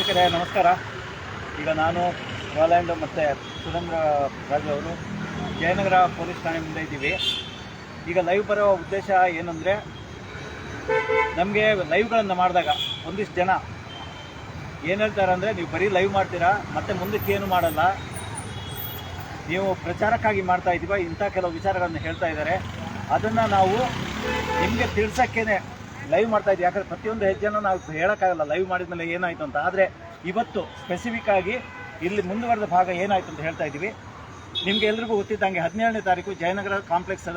ವೀಕ್ಷಕರೇ, ನಮಸ್ಕಾರ. ಈಗ ನಾನು ರಾಲ್ಯಾಂಡ್ ಮತ್ತು ಸುರೇಂದ್ರ ರಾಜು ಅವರು ಜಯನಗರ ಪೊಲೀಸ್ ಠಾಣೆ ಮುಂದೆ ಇದ್ದೀವಿ. ಈಗ ಲೈವ್ ಬರೋ ಉದ್ದೇಶ ಏನಂದರೆ, ನಮಗೆ ಲೈವ್ಗಳನ್ನು ಮಾಡಿದಾಗ ಒಂದಿಷ್ಟು ಜನ ಏನು ಹೇಳ್ತಾರೆ ಅಂದರೆ, ನೀವು ಬರೀ ಲೈವ್ ಮಾಡ್ತೀರಾ, ಮತ್ತೆ ಮುಂದಕ್ಕೆ ಏನು ಮಾಡಲ್ಲ. ನೀವು ಪ್ರಚಾರಕ್ಕಾಗಿ ಮಾಡ್ತಾ ಇದ್ದೀವ ಇಂಥ ಕೆಲವು ವಿಚಾರಗಳನ್ನು ಹೇಳ್ತಾ ಇದ್ದಾರೆ. ಅದನ್ನು ನಾವು ನಿಮಗೆ ತಿಳ್ಸೋಕ್ಕೇನೆ ಲೈವ್ ಮಾಡ್ತಾ ಇದ್ದೀವಿ ಯಾಕಂದರೆ ಪ್ರತಿಯೊಂದು ಹೆಜ್ಜೆನೂ ನಾವು ಹೇಳೋಕ್ಕಾಗಲ್ಲ. ಲೈವ್ ಮಾಡಿದ್ಮೇಲೆ ಏನಾಯಿತು ಅಂತ. ಆದರೆ ಇವತ್ತು ಸ್ಪೆಸಿಫಿಕ್ ಆಗಿ ಇಲ್ಲಿ ಮುಂದುವರೆದ ಭಾಗ ಏನಾಯಿತು ಅಂತ ಹೇಳ್ತಾ ಇದ್ದೀವಿ. ನಿಮಗೆ ಎಲ್ರಿಗೂ ಗೊತ್ತಿದ್ದಂಗೆ ಹದಿನೇಳನೇ ತಾರೀಕು ಜಯನಗರ ಕಾಂಪ್ಲೆಕ್ಸ್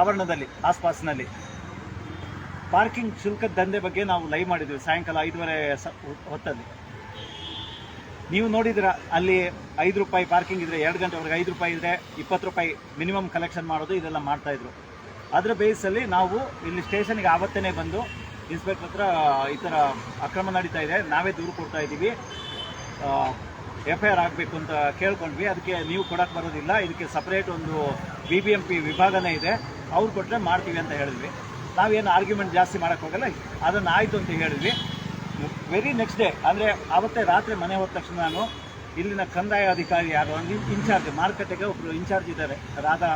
ಆವರಣದಲ್ಲಿ, ಆಸ್ಪಾಸ್ನಲ್ಲಿ. ಪಾರ್ಕಿಂಗ್ ಶುಲ್ಕದ ದಂಧೆ ಬಗ್ಗೆ ನಾವು ಲೈವ್ ಮಾಡಿದ್ವಿ ಸಾಯಂಕಾಲ ಐದುವರೆ ಹೊತ್ತಲ್ಲಿ. ನೀವು ನೋಡಿದ್ರ ಅಲ್ಲಿ ಐದು ರೂಪಾಯಿ ಪಾರ್ಕಿಂಗ್ ಇದ್ರೆ ಎರಡು ಗಂಟೆವರೆಗೆ ಐದು ರೂಪಾಯಿ ಇದ್ರೆ ಇಪ್ಪತ್ತು ರೂಪಾಯಿ ಮಿನಿಮಮ್ ಕಲೆಕ್ಷನ್ ಮಾಡೋದು ಇದೆಲ್ಲ ಮಾಡ್ತಾ ಇದ್ರು. ಅದರ ಬೇಸಲ್ಲಿ ನಾವು ಇಲ್ಲಿ ಸ್ಟೇಷನ್ಗೆ ಆವತ್ತೇ ಬಂದು ಇನ್ಸ್ಪೆಕ್ಟರ್ ಹತ್ರ ಈ ಥರ ಅಕ್ರಮ ನಡೀತಾ ಇದೆ. ನಾವೇ ದೂರು ಕೊಡ್ತಾ ಇದ್ದೀವಿ. ಎಫ್ ಐ ಆರ್ ಆಗಬೇಕು ಅಂತ ಕೇಳ್ಕೊಂಡ್ವಿ. ಅದಕ್ಕೆ ನೀವು ಕೊಡೋಕ್ಕೆ ಬರೋದಿಲ್ಲ. ಇದಕ್ಕೆ ಸಪ್ರೇಟ್ ಒಂದು ಬಿ ಬಿ ಎಂ ಪಿ ವಿಭಾಗನೇ ಇದೆ. ಅವ್ರು ಕೊಟ್ಟರೆ ಮಾಡ್ತೀವಿ ಅಂತ ಹೇಳಿದ್ವಿ. ನಾವೇನು ಆರ್ಗ್ಯುಮೆಂಟ್ ಜಾಸ್ತಿ ಮಾಡೋಕ್ಕೆ ಹೋಗಲ್ಲ. ಅದನ್ನು ಆಯಿತು ಅಂತ ಹೇಳಿದ್ವಿ. ವೆರಿ ನೆಕ್ಸ್ಟ್ ಡೇ ಅಂದರೆ ಆವತ್ತೇ ರಾತ್ರಿ ಮನೆ ಹೋದ ತಕ್ಷಣ ನಾನು ಇಲ್ಲಿನ ಕಂದಾಯ ಅಧಿಕಾರಿ ಯಾರು ಇನ್ಚಾರ್ಜ್, ಮಾರುಕಟ್ಟೆಗೆ ಒಬ್ಬರು ಇನ್ಚಾರ್ಜ್ ಇದ್ದಾರೆ. ರಾಧಾ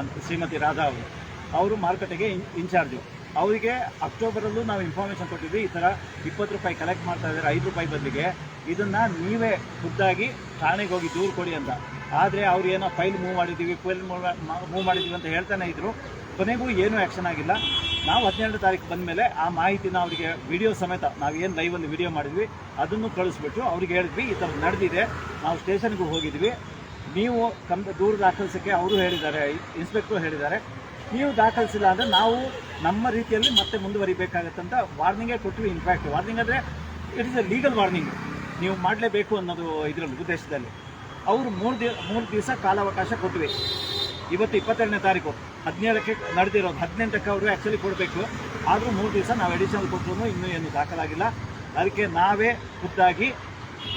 ಅಂತ ಶ್ರೀಮತಿ ರಾಧಾ ಅವರು. ಅವರು ಮಾರುಕಟ್ಟೆಗೆ ಇನ್- ಇನ್ಚಾರ್ಜು. ಅವರಿಗೆ ಅಕ್ಟೋಬರಲ್ಲೂ ನಾವು ಇನ್ಫಾರ್ಮೇಷನ್ ಕೊಟ್ಟಿದ್ವಿ, ಈ ಥರ ಇಪ್ಪತ್ತು ರೂಪಾಯಿ ಕಲೆಕ್ಟ್ ಮಾಡ್ತಾ ಇದ್ದಾರೆ, ಐದು ರೂಪಾಯಿ ಬದಲಿಗೆ. ಇದನ್ನು ನೀವೇ ಖುದ್ದಾಗಿ ಠಾಣೆಗೆ ಹೋಗಿ ದೂರು ಕೊಡಿ ಅಂತ. ಆದರೆ ಅವ್ರು ಏನೋ ಫೈಲ್ ಮೂವ್ ಮಾಡಿದ್ದೀವಿ ಫೈಲ್ ಮೂವ್ ಮಾಡಿದ್ದೀವಿ ಅಂತ ಹೇಳ್ತಾನೆ ಇದ್ರು. ಕೊನೆಗೂ ಏನೂ ಆ್ಯಕ್ಷನ್ ಆಗಿಲ್ಲ. ನಾವು ಹದಿನೆರಡು ತಾರೀಕು ಬಂದ ಮೇಲೆ ಆ ಮಾಹಿತಿನ ಅವರಿಗೆ ವಿಡಿಯೋ ಸಮೇತ ನಾವು ಏನು ಲೈವಲ್ಲಿ ವಿಡಿಯೋ ಮಾಡಿದ್ವಿ, ಅದನ್ನು ಕಳಿಸ್ಬಿಟ್ಟು ಅವ್ರಿಗೆ ಹೇಳಿದ್ವಿ, ಈ ಥರ ನಡೆದಿದೆ. ನಾವು ಸ್ಟೇಷನ್ಗೂ ಹೋಗಿದ್ವಿ. ನೀವು ಕಂ ದೂರು ದಾಖಲಿಸೋಕ್ಕೆ ಅವರು ಹೇಳಿದ್ದಾರೆ ಇನ್ಸ್ಪೆಕ್ಟ್ರು ಹೇಳಿದ್ದಾರೆ. ನೀವು ದಾಖಲಿಸಿಲ್ಲ ಅಂದರೆ ನಾವು ನಮ್ಮ ರೀತಿಯಲ್ಲಿ ಮತ್ತೆ ಮುಂದುವರಿಬೇಕಾಗತ್ತಂತ ವಾರ್ನಿಂಗೇ ಕೊಟ್ವಿ ಇನ್ಫ್ಯಾಕ್ಟ್ ವಾರ್ನಿಂಗ್ ಅಂದರೆ it is a legal warning ನೀವು ಮಾಡಲೇಬೇಕು ಅನ್ನೋದು ಇದರಲ್ಲಿ, ಉದ್ದೇಶದಲ್ಲಿ. ಅವರು ಮೂರು ದಿವ ಮೂರು ದಿವಸ ಕಾಲಾವಕಾಶ ಕೊಟ್ವಿ. ಇವತ್ತು ಇಪ್ಪತ್ತೆರಡನೇ ತಾರೀಕು. ಹದಿನೇಳಕ್ಕೆ ನಡೆದಿರೋದು. ಹದಿನೆಂಟಕ್ಕೆ ಅವರು ಆ್ಯಕ್ಚುಲಿ ಕೊಡಬೇಕು. ಆದರೂ ಮೂರು ದಿವಸ ನಾವು ಎಡಿಷನಲ್ ಕೊಟ್ಟರು ಇನ್ನೂ ಏನು ದಾಖಲಾಗಿಲ್ಲ. ಅದಕ್ಕೆ ನಾವೇ ಖುದ್ದಾಗಿ,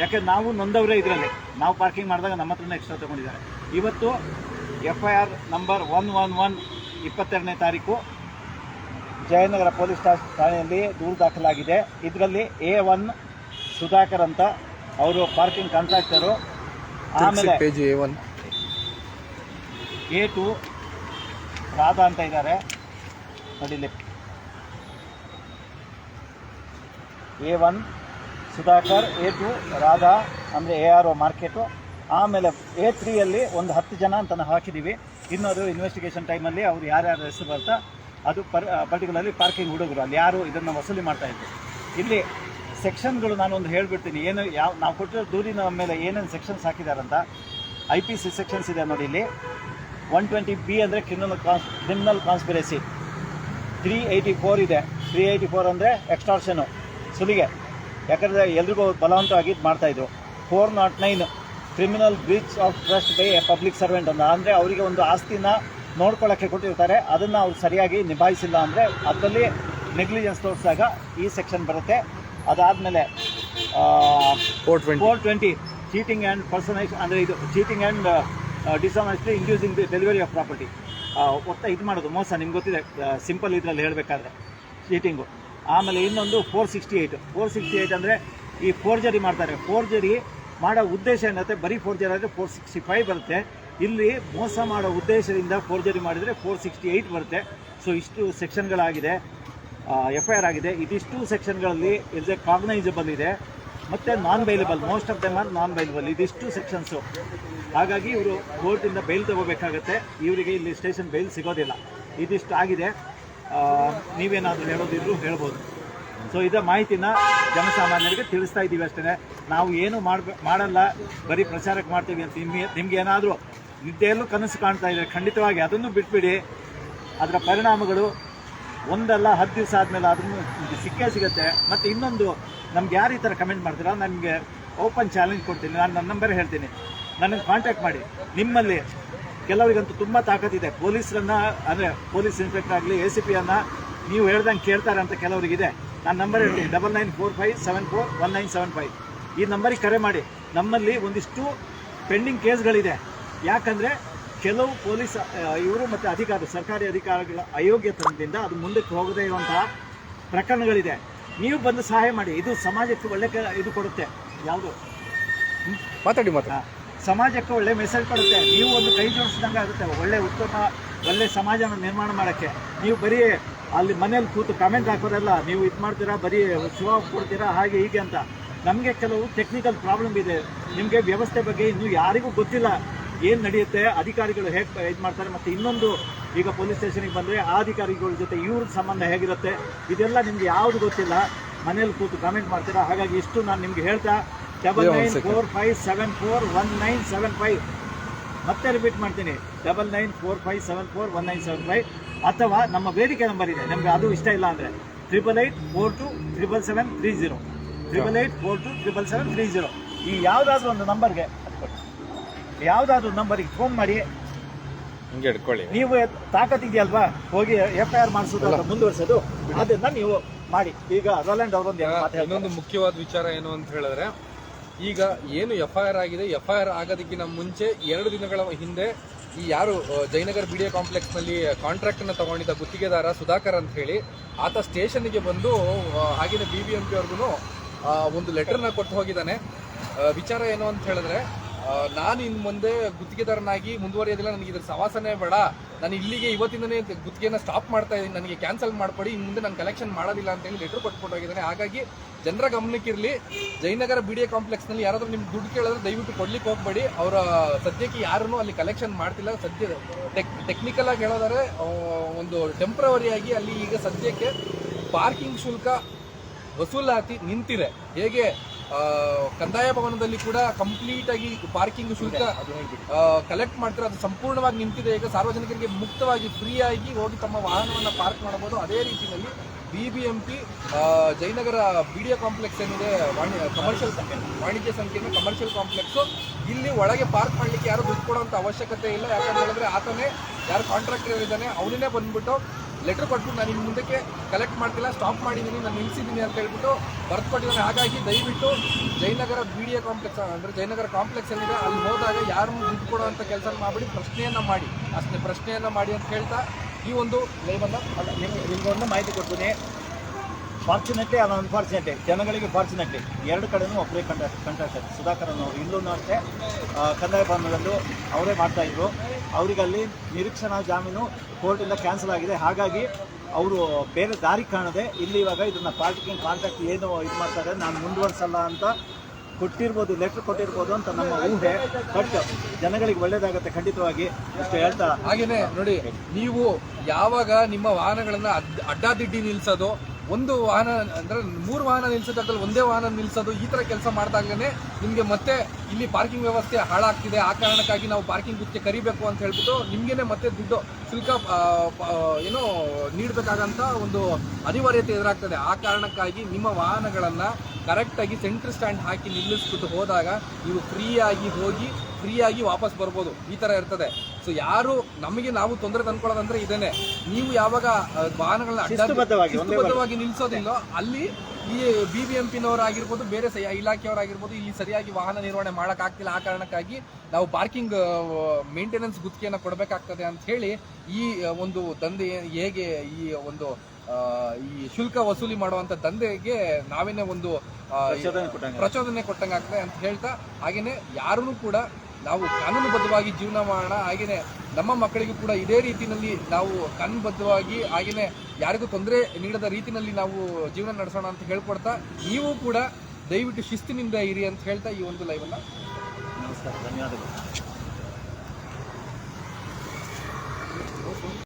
ಯಾಕೆ ನಾವು ನೊಂದವರೇ ಇದರಲ್ಲಿ. ನಾವು ಪಾರ್ಕಿಂಗ್ ಮಾಡಿದಾಗ ನಮ್ಮ ಹತ್ರನೇ ಎಕ್ಸ್ಟ್ರಾ ತೊಗೊಂಡಿದ್ದಾರೆ. ಇವತ್ತು F I R number one one one ಇಪ್ಪತ್ತೆರಡನೇ ತಾರೀಕು ಜಯನಗರ ಪೊಲೀಸ್ ಠಾಣೆಯಲ್ಲಿ ದೂರು ದಾಖಲಾಗಿದೆ. ಇದರಲ್ಲಿ ಎ ಒನ್ ಸುಧಾಕರ್ ಅಂತ ಅವರು ಪಾರ್ಕಿಂಗ್ ಕಾಂಟ್ರಾಕ್ಟರು. ಆಮೇಲೆ page A one. A two Radha ಅಂತ ಇದ್ದಾರೆ. ನೋಡಿಲಿ A one Sudhakar A two Radha ಅಂದರೆ ಎ ಆರ್ ಒ ಮಾರ್ಕೆಟು. ಆಮೇಲೆ ಎ ತ್ರೀಯಲ್ಲಿ ಒಂದು ಹತ್ತು ಜನ ಅಂತ ನಾವು ಹಾಕಿದ್ದೀವಿ. ಇನ್ನು ಅದು ಇನ್ವೆಸ್ಟಿಗೇಷನ್ ಟೈಮಲ್ಲಿ ಅವ್ರು ಯಾರ್ಯಾರ ಹೆಸರು ಬರ್ತಾ, ಅದು ಪರ್ ಪರ್ಟಿಕ್ಯುಲರ್ಲಿ ಪಾರ್ಕಿಂಗ್ ಹುಡುಗರು, ಅಲ್ಲಿ ಯಾರು ಇದನ್ನು ವಸೂಲಿ ಮಾಡ್ತಾ ಇಲ್ಲಿ ಸೆಕ್ಷನ್ಗಳು ನಾನು ಒಂದು ಹೇಳಿಬಿಡ್ತೀನಿ, ಏನು ಯಾವ, ನಾವು ಕೊಟ್ಟಿರೋ ದೂರಿನ ಮೇಲೆ ಏನೇನು ಸೆಕ್ಷನ್ಸ್ ಹಾಕಿದಾರಂತ ಐ ಪಿ ಸಿ ಸೆಕ್ಷನ್ಸ್ ಇದೆ ನೋಡಿ ಇಲ್ಲಿ. ಒನ್ ಟ್ವೆಂಟಿ ಬಿ ಅಂದರೆ criminal cons criminal conspiracy three eighty four ಇದೆ. ತ್ರೀ ಏಯ್ಟಿ ಫೋರ್ ಅಂದರೆ ಎಕ್ಸ್ಟಾರ್ಷನು ಸುಲಿಗೆ. ಯಾಕಂದರೆ ಎಲ್ರಿಗೂ ಬಲವಂತವಾಗಿ ಇದು ಮಾಡ್ತಾಯಿದ್ರು four not nine criminal breach of trust by a public servant ಅಂತ. ಅಂದರೆ ಅವರಿಗೆ ಒಂದು ಆಸ್ತಿನ ನೋಡ್ಕೊಳ್ಳೋಕ್ಕೆ ಕೊಟ್ಟಿರ್ತಾರೆ. ಅದನ್ನು ಅವ್ರು ಸರಿಯಾಗಿ ನಿಭಾಯಿಸಿಲ್ಲ ಅಂದರೆ ಅದರಲ್ಲಿ ನೆಗ್ಲಿಜೆನ್ಸ್ ತೋರಿಸಿದಾಗ ಈ ಸೆಕ್ಷನ್ ಬರುತ್ತೆ. ಅದಾದಮೇಲೆ four twenty four twenty cheating and personise ಅಂದರೆ ಇದು cheating and dishonestly inducing the delivery of property ಒತ್ತ ಇದು ಮಾಡೋದು ಮೋಸ ನಿಮ್ಗೆ ಗೊತ್ತಿದೆ ಸಿಂಪಲ್ ಇದರಲ್ಲಿ ಹೇಳಬೇಕಾದ್ರೆ ಚೀಟಿಂಗು ಆಮೇಲೆ ಇನ್ನೊಂದು four sixty eight four sixty eight ಅಂದರೆ ಈ ಫೋರ್ಜರಿ ಮಾಡ್ತಾರೆ. ಫೋರ್ಜರಿ ಮಾಡೋ ಉದ್ದೇಶ ಏನತ್ತೆ ಬರೀ ಫೋರ್ಜರಿ ಆದರೆ ಫೋರ್ ಸಿಕ್ಸ್ಟಿ ಫೈವ್ ಬರುತ್ತೆ. ಇಲ್ಲಿ ಮೋಸ ಮಾಡೋ ಉದ್ದೇಶದಿಂದ ಫೋರ್ಜರಿ ಮಾಡಿದರೆ ಫೋರ್ ಸಿಕ್ಸ್ಟಿ ಏಯ್ಟ್ ಬರುತ್ತೆ. ಸೊ ಇಷ್ಟು ಸೆಕ್ಷನ್ಗಳಾಗಿದೆ ಎಫ್ ಐ ಆರ್ ಆಗಿದೆ. ಇದಿಷ್ಟು ಸೆಕ್ಷನ್ಗಳಲ್ಲಿ ಇಸ್ ಎ ಕಾಗ್ನೈಸಬಲ್ ಇದೆ. ಮತ್ತು non bailable most of them are non bailable ಇದಿಷ್ಟು ಸೆಕ್ಷನ್ಸು ಹಾಗಾಗಿ ಇವರು ಕೋರ್ಟಿಂದ ಬೈಲ್ ತಗೋಬೇಕಾಗತ್ತೆ. ಇವರಿಗೆ ಇಲ್ಲಿ ಸ್ಟೇಷನ್ ಬೈಲ್ ಸಿಗೋದಿಲ್ಲ. ಇದಿಷ್ಟು ಆಗಿದೆ. ನೀವೇನಾದರೂ ಹೇಳೋದಿದ್ರು ಹೇಳ್ಬೋದು. ಸೊ ಇದ ಮಾಹಿತಿನ ಜನಸಾಮಾನ್ಯರಿಗೆ ತಿಳಿಸ್ತಾ ಇದ್ದೀವಿ ಅಷ್ಟೇ ನಾವು ಏನು ಮಾಡ್ಬೇ, ಮಾಡಲ್ಲ, ಬರೀ ಪ್ರಚಾರಕ್ಕೆ ಮಾಡ್ತೀವಿ ಅಂತ ನಿಮಗೆ, ನಿಮ್ಗೆ ಏನಾದರೂ ನಿದ್ದೆಯಲ್ಲೂ ಕನಸು ಕಾಣ್ತಾ ಇದೆ, ಖಂಡಿತವಾಗಿ ಅದನ್ನು ಬಿಟ್ಬಿಡಿ. ಅದರ ಪರಿಣಾಮಗಳು ಒಂದಲ್ಲ, ಹತ್ತು ದಿವಸ ಆದಮೇಲೆ ಅದನ್ನು ಸಿಕ್ಕೇ ಸಿಗುತ್ತೆ. ಮತ್ತು ಇನ್ನೊಂದು, ನಮ್ಗೆ ಯಾರು ಈ ಥರ ಕಮೆಂಟ್ ಮಾಡ್ತೀರಾ? ನನಗೆ ಓಪನ್ ಚಾಲೆಂಜ್ ಕೊಡ್ತೀನಿ. ನಾನು ನನ್ನ ನಂಬರ್ ಹೇಳ್ತೀನಿ. ನನಗೆ ಕಾಂಟ್ಯಾಕ್ಟ್ ಮಾಡಿ. ನಿಮ್ಮಲ್ಲಿ ಕೆಲವರಿಗಂತೂ ತುಂಬ ತಾಕತ್ತಿದೆ ಪೊಲೀಸರನ್ನು, ಅಂದರೆ ಪೊಲೀಸ್ ಇನ್ಸ್ಪೆಕ್ಟರ್ ಆಗಲಿ ಎ ಸಿ ಪಿಯನ್ನು ನೀವು ಹೇಳ್ದಂಗೆ ಕೇಳ್ತಾರೆ ಅಂತ ಕೆಲವರಿಗಿದೆ. ನಾನು ನಂಬರ್ ಹೇಳಿ double nine four five seven four one nine seven five ಈ ನಂಬರಿಗೆ ಕರೆ ಮಾಡಿ. ನಮ್ಮಲ್ಲಿ ಒಂದಿಷ್ಟು ಪೆಂಡಿಂಗ್ ಕೇಸ್ಗಳಿದೆ. ಯಾಕಂದರೆ ಕೆಲವು ಪೊಲೀಸ್ ಇವರು ಮತ್ತು ಅಧಿಕಾರಿ ಸರ್ಕಾರಿ ಅಧಿಕಾರಿಗಳ ಅಯೋಗ್ಯತನದಿಂದ ಅದು ಮುಂದಕ್ಕೆ ಹೋಗದೇ ಇರುವಂತಹ ಪ್ರಕರಣಗಳಿದೆ. ನೀವು ಬಂದು ಸಹಾಯ ಮಾಡಿ. ಇದು ಸಮಾಜಕ್ಕೆ ಒಳ್ಳೆ ಇದು ಕೊಡುತ್ತೆ. ಯಾವುದು? ಮಾತಾಡಿ ಮಾತಾ ಸಮಾಜಕ್ಕೆ ಒಳ್ಳೆ ಮೆಸೇಜ್ ಕೊಡುತ್ತೆ. ನೀವು ಒಂದು ಕೈ ಜೋಡಿಸಿದಂಗೆ ಆಗುತ್ತೆ. ಒಳ್ಳೆ ಉತ್ತಮ ಒಳ್ಳೆ ಸಮಾಜನ ನಿರ್ಮಾಣ ಮಾಡೋಕ್ಕೆ. ನೀವು ಬರೀ ಅಲ್ಲಿ ಮನೇಲಿ ಕೂತು ಕಮೆಂಟ್ ಹಾಕೋರೆಲ್ಲ ನೀವು ಇದು ಮಾಡ್ತೀರಾ ಬರೀ ಶಿವ ಕೊಡ್ತೀರಾ ಹಾಗೆ ಹೀಗೆ ಅಂತ. ನಮಗೆ ಕೆಲವು ಟೆಕ್ನಿಕಲ್ ಪ್ರಾಬ್ಲಮ್ ಇದೆ. ನಿಮಗೆ ವ್ಯವಸ್ಥೆ ಬಗ್ಗೆ ಇನ್ನೂ ಯಾರಿಗೂ ಗೊತ್ತಿಲ್ಲ. ಏನು ನಡೆಯುತ್ತೆ ಅಧಿಕಾರಿಗಳು ಹೇಗೆ ಇದು ಮಾಡ್ತಾರೆ ಮತ್ತು ಇನ್ನೊಂದು ಈಗ ಪೊಲೀಸ್ ಸ್ಟೇಷನಿಗೆ ಬಂದರೆ ಆ ಅಧಿಕಾರಿಗಳ ಜೊತೆ ಇವ್ರ ಸಂಬಂಧ ಹೇಗಿರುತ್ತೆ? ಇದೆಲ್ಲ ನಿಮ್ಗೆ ಯಾವುದು ಗೊತ್ತಿಲ್ಲ. ಮನೇಲಿ ಕೂತು ಕಮೆಂಟ್ ಮಾಡ್ತೀರಾ? ಹಾಗಾಗಿ ಇಷ್ಟು ನಾನು ನಿಮ್ಗೆ ಹೇಳ್ತಾ. Double nine. Four five seven four one nine seven five ಮತ್ತೆ ರಿಪೀಟ್ ಮಾಡ್ತೀನಿ. Double nine four five seven four one nine seven five ಅಥವಾ ನಮ್ಮ ವೇದಿಕೆ ನಂಬರ್ ಇದೆ. ನಿಮಗೆ ಅದು ಇಷ್ಟ ಇಲ್ಲ ಅಂದರೆ triple eight four two triple seven three zero triple eight four two triple seven three zero ಈ ಯಾವುದಾದ್ರೂ ಒಂದು ನಂಬರ್ಗೆ ಯಾವುದಾದ್ರೂ ನಂಬರಿಗೆ ಫೋನ್ ಮಾಡಿ. ಹಿಂಗೆ ಹಿಡ್ಕೊಳ್ಳಿ. ನೀವು ತಾಕತ್ತಿದೆಯಲ್ವಾ ಹೋಗಿ ಎಫ್ ಐ ಆರ್ ಮಾಡಿಸೋದು ಮುಂದುವರಿಸೋದು. ಅದನ್ನ ನೀವು ಮಾಡಿ. ಈಗ ರೋಲ್ಯಾಂಡ್ ಅವರೊಂದು. ಇನ್ನೊಂದು ಮುಖ್ಯವಾದ ವಿಚಾರ ಏನು ಅಂತ ಹೇಳಿದ್ರೆ ಈಗ ಏನು ಎಫ್ ಐ ಆರ್ ಆಗಿದೆ? ಎಫ್ ಐ ಆರ್ ಆಗೋದಕ್ಕಿಂತ ಮುಂಚೆ ಎರಡು ದಿನಗಳ ಹಿಂದೆ ಈ ಯಾರು ಜಯನಗರ್ ಬಿ ಡಿ ಎ ಕಾಂಪ್ಲೆಕ್ಸ್ನಲ್ಲಿ ಕಾಂಟ್ರಾಕ್ಟ್ ಅನ್ನ ತಗೊಂಡಿದ್ದ ಗುತ್ತಿಗೆದಾರ ಸುಧಾಕರ್ ಅಂತ ಹೇಳಿ, ಆತ ಸ್ಟೇಷನ್ಗೆ ಬಂದು ಆಗಿನ ಬಿ ಬಿ ಎಂ ಪಿ ಅವ್ರಿಗೂ ಒಂದು ಲೆಟರ್ನ ಕೊಟ್ಟು ಹೋಗಿದ್ದಾನೆ. ವಿಚಾರ ಏನು ಅಂತ ಹೇಳಿದ್ರೆ ನಾನು ಇನ್ನು ಮುಂದೆ ಗುತ್ತಿಗೆದಾರನಾಗಿ ಮುಂದುವರಿಯೋದಿಲ್ಲ ನನಗೆ ಇದ್ರ ಸವಾಸನೆ ಬೇಡ. ನಾನು ಇಲ್ಲಿಗೆ ಇವತ್ತಿಂದನೇ ಗುತ್ತಿಗೆನ ಸ್ಟಾಪ್ ಮಾಡ್ತಾ ಇದ್ದೀನಿ. ನನಗೆ ಕ್ಯಾನ್ಸಲ್ ಮಾಡ್ಕೊಡಿ. ಇನ್ನು ಮುಂದೆ ನಾನು ಕಲೆಕ್ಷನ್ ಮಾಡೋದಿಲ್ಲ ಅಂತ ಹೇಳಿ ಲೆಟರ್ ಕೊಟ್ಬಿಟ್ಟು ಹೋಗಿದ್ದಾನೆ. ಹಾಗಾಗಿ ಜನರ ಗಮನಕ್ಕಿರಲಿ, ಜಯನಗರ ಬಿ ಡಿ ಎ ಕಾಂಪ್ಲೆಕ್ಸ್ನಲ್ಲಿ ಯಾರಾದರೂ ನಿಮ್ಗೆ ದುಡ್ಡು ಕೇಳಿದ್ರೆ ದಯವಿಟ್ಟು ಕೊಡ್ಲಿಕ್ಕೆ ಹೋಗಬೇಡಿ. ಅವರ ಸದ್ಯಕ್ಕೆ ಯಾರೂ ಅಲ್ಲಿ ಕಲೆಕ್ಷನ್ ಮಾಡ್ತಿಲ್ಲ. ಸದ್ಯ ಟೆಕ್ ಟೆಕ್ನಿಕಲ್ ಆಗಿ ಹೇಳೋದಾದ್ರೆ ಒಂದು ಟೆಂಪ್ರವರಿಯಾಗಿ ಅಲ್ಲಿ ಈಗ ಸದ್ಯಕ್ಕೆ ಪಾರ್ಕಿಂಗ್ ಶುಲ್ಕ ವಸೂಲಾತಿ ನಿಂತಿದೆ. ಹೇಗೆ? ಕಂದಾಯ ಭವನದಲ್ಲಿ ಕೂಡ ಕಂಪ್ಲೀಟ್ ಆಗಿ ಪಾರ್ಕಿಂಗ್ ಶುಲ್ಕ ಕಲೆಕ್ಟ್ ಮಾಡ್ತಾರೆ. ಅದು ಸಂಪೂರ್ಣವಾಗಿ ನಿಂತಿದೆ. ಈಗ ಸಾರ್ವಜನಿಕರಿಗೆ ಮುಕ್ತವಾಗಿ ಫ್ರೀ ಆಗಿ ಹೋಗಿ ತಮ್ಮ ವಾಹನವನ್ನು ಪಾರ್ಕ್ ಮಾಡಬಹುದು. ಅದೇ ರೀತಿಯಲ್ಲಿ B B M P Jayanagar B D A complex ಏನಿದೆ ವಾಣಿ ಕಮರ್ಷಿಯಲ್ ವಾಣಿಜ್ಯ ಸಂಕೀರ್ಣ ಕಮರ್ಷಿಯಲ್ ಕಾಂಪ್ಲೆಕ್ಸು ಇಲ್ಲಿ ಒಳಗೆ ಪಾರ್ಕ್ ಮಾಡಲಿಕ್ಕೆ ಯಾರು ದುಡ್ಡು ಕೊಡುವಂಥ ಅವಶ್ಯಕತೆ ಇಲ್ಲ. ಯಾಕಂತ ಹೇಳಿದ್ರೆ ಆತನೇ ಯಾರು ಕಾಂಟ್ರಾಕ್ಟರ್ ಇದ್ದಾನೆ ಅವನೇ ಬಂದ್ಬಿಟ್ಟು ಲೆಟರ್ ಕೊಟ್ಬಿಟ್ಟು ನಾನು ಇನ್ನು ಮುಂದಕ್ಕೆ ಕಲೆಕ್ಟ್ ಮಾಡ್ತಿಲ್ಲ ಸ್ಟಾಪ್ ಮಾಡಿದ್ದೀನಿ ನಾನು ನಿಲ್ಲಿಸಿದ್ದೀನಿ ಅಂತ ಹೇಳ್ಬಿಟ್ಟು ಬರ್ತ್ ಕೊಟ್ಟಿದ್ದಾನೆ ಹಾಗಾಗಿ ದಯವಿಟ್ಟು Jayanagar B D A complex ಅಂದರೆ ಜಯನಗರ ಕಾಂಪ್ಲೆಕ್ಸ್ ಏನಿದೆ ಅಲ್ಲಿ ಹೋದಾಗ ಯಾರು ದುಡ್ಡು ಕೊಡುವಂಥ ಕೆಲಸ ಮಾಡಿ ಪ್ರಶ್ನೆಯನ್ನು ಮಾಡಿ. ಅಷ್ಟೇ ಪ್ರಶ್ನೆಯನ್ನು ಮಾಡಿ ಅಂತ ಹೇಳ್ತಾ ಈ ಒಂದು ಲೈವನ್ನು ನಿಮಗೆ ನಿಮ್ಗೊಂದು ಮಾಹಿತಿ ಕೊಡ್ತೀನಿ. ಫಾರ್ಚುನೇಟ್ಲಿ ಅಲ್ಲ ಅನ್ಫಾರ್ಚುನೇಟ್ಲಿ ಜನಗಳಿಗೆ ಫಾರ್ಚುನೇಟ್ಲಿ ಎರಡು ಕಡೆನೂ ಒಬ್ಬರೇ ಕಂಡ ಕಂಟ್ರಾಕ್ಟರ್ ಸುಧಾಕರ್ ಅನ್ನೋರು ಇಲ್ಲೂ ಅಷ್ಟೇ ಕಂದಾಯ ಭವನದಲ್ಲೂ ಅವರೇ ಮಾಡ್ತಾಯಿದ್ರು ಅವರಿಗಲ್ಲಿ ನಿರೀಕ್ಷಣಾ ಜಾಮೀನು ಕೋರ್ಟಿಂದ ಕ್ಯಾನ್ಸಲ್ ಆಗಿದೆ. ಹಾಗಾಗಿ ಅವರು ಬೇರೆ ದಾರಿ ಕಾಣದೆ ಇಲ್ಲಿ ಇವಾಗ ಇದನ್ನು ಪಾರ್ಕಿಂಗ್ ಕಾಂಟ್ರಾಕ್ಟ್ ಏನು ಇದು ಮಾಡ್ತಾರೆ, ನಾನು ಮುಂದುವರ್ಸಲ್ಲ ಅಂತ ಕೊಟ್ಟಿರ್ಬೋದು ಲೆಟ್ರ್ ಕೊಟ್ಟಿರ್ಬೋದು ಅಂತ ನಮ್ಮ ಊಹೆ. ಬಟ್ ಜನಗಳಿಗೆ ಒಳ್ಳೇದಾಗುತ್ತೆ ಖಂಡಿತವಾಗಿ, ಇಷ್ಟು ಹೇಳ್ತಾ ಹಾಗೇನೆ ನೋಡಿ, ನೀವು ಯಾವಾಗ ನಿಮ್ಮ ವಾಹನಗಳನ್ನು ಅಡ್- ಅಡ್ಡಾದಿಡ್ಡಿ ನಿಲ್ಸೋದು ಒಂದು ವಾಹನ ಅಂದ್ರೆ ಮೂರು ವಾಹನ ನಿಲ್ಸೋದ್ರಲ್ಲಿ ಒಂದೇ ವಾಹನ ನಿಲ್ಸೋದು ಈ ತರ ಕೆಲಸ ಮಾಡಿದಾಗಲೇ ನಿಮಗೆ ಮತ್ತೆ ಇಲ್ಲಿ ಪಾರ್ಕಿಂಗ್ ವ್ಯವಸ್ಥೆ ಹಾಳಾಗ್ತಿದೆ. ಆ ಕಾರಣಕ್ಕಾಗಿ ನಾವು ಪಾರ್ಕಿಂಗ್ ಗುತ್ತಿಗೆ ಕರಿಬೇಕು ಅಂತ ಹೇಳ್ಬಿಟ್ಟು ನಿಮಗೇನೆ ಮತ್ತೆ ದುಡ್ಡು, ಶುಲ್ಕ ಏನೋ ನೀಡಬೇಕಾದಂಥ ಒಂದು ಅನಿವಾರ್ಯತೆ ಎದುರಾಗ್ತದೆ. ಆ ಕಾರಣಕ್ಕಾಗಿ ನಿಮ್ಮ ವಾಹನಗಳನ್ನ ಕರೆಕ್ಟಾಗಿ ಸೆಂಟ್ರ್ ಸ್ಟ್ಯಾಂಡ್ ಹಾಕಿ ನಿಲ್ಲಿಸ್ಬಿಟ್ಟು ಹೋದಾಗ ನೀವು ಫ್ರೀಯಾಗಿ ಹೋಗಿ ಫ್ರೀಯಾಗಿ ವಾಪಸ್ ಬರ್ಬೋದು. ಈ ಥರ ಇರ್ತದೆ. ಸೊ ಯಾರು ನಮಗೆ ನಾವು ತೊಂದರೆ ತಂದ್ಕೊಳ್ಳೋದಂದ್ರೆ ಇದೇನೆ. ನೀವು ಯಾವಾಗ ವಾಹನಗಳನ್ನ ಅಡ್ಡಬದ್ಧವಾಗಿ ನಿಲ್ಸೋದಿಲ್ಲೋ ಅಲ್ಲಿ ಈ ಬಿ ಬಿ ಎಂ ಪಿನವರಾಗಿರ್ಬೋದು ಬೇರೆ ಇಲಾಖೆಯವರಾಗಿರ್ಬೋದು ಇಲ್ಲಿ ಸರಿಯಾಗಿ ವಾಹನ ನಿರ್ವಹಣೆ ಮಾಡೋಕ್ಕಾಗ್ತಿಲ್ಲ. ಆ ಕಾರಣಕ್ಕಾಗಿ ನಾವು ಪಾರ್ಕಿಂಗ್ ಮೇಂಟೆನೆನ್ಸ್ ಗುತ್ತಿಗೆಯನ್ನು ಕೊಡಬೇಕಾಗ್ತದೆ ಅಂತ ಹೇಳಿ ಈ ಒಂದು ದಂಧೆ ಹೇಗೆ ಈ ಒಂದು ಈ ಶುಲ್ಕ ವಸೂಲಿ ಮಾಡುವಂತ ದಂಧೆಗೆ ನಾವೇನೇ ಒಂದು ಪ್ರಚೋದನೆ ಕೊಟ್ಟಂಗೆ. ಆಗ್ತದೆ ಅಂತ ಹೇಳ್ತಾ ಹಾಗೇನೆ ಯಾರು ಕೂಡ ನಾವು ಕಾನೂನುಬದ್ಧವಾಗಿ ಜೀವನ ಮಾಡೋಣ ಹಾಗೆಯೇ ನಮ್ಮ ಮಕ್ಕಳಿಗೂ ಕೂಡ ಇದೇ ರೀತಿಯಲ್ಲಿ ನಾವು ಕಾನೂನುಬದ್ಧವಾಗಿ ಹಾಗೆಯೇ ಯಾರಿಗೂ ತೊಂದರೆ ನೀಡದ ರೀತಿಯಲ್ಲಿ ನಾವು ಜೀವನ ನಡೆಸೋಣ ಅಂತ ಹೇಳ್ಕೊಡ್ತಾ, ನೀವು ಕೂಡ ದಯವಿಟ್ಟು ಶಿಸ್ತಿನಿಂದ ಇರಿ ಅಂತ ಹೇಳ್ತಾ ಈ ಒಂದು ಲೈವನ್ನ ನಮಸ್ಕಾರ, ಧನ್ಯವಾದಗಳು.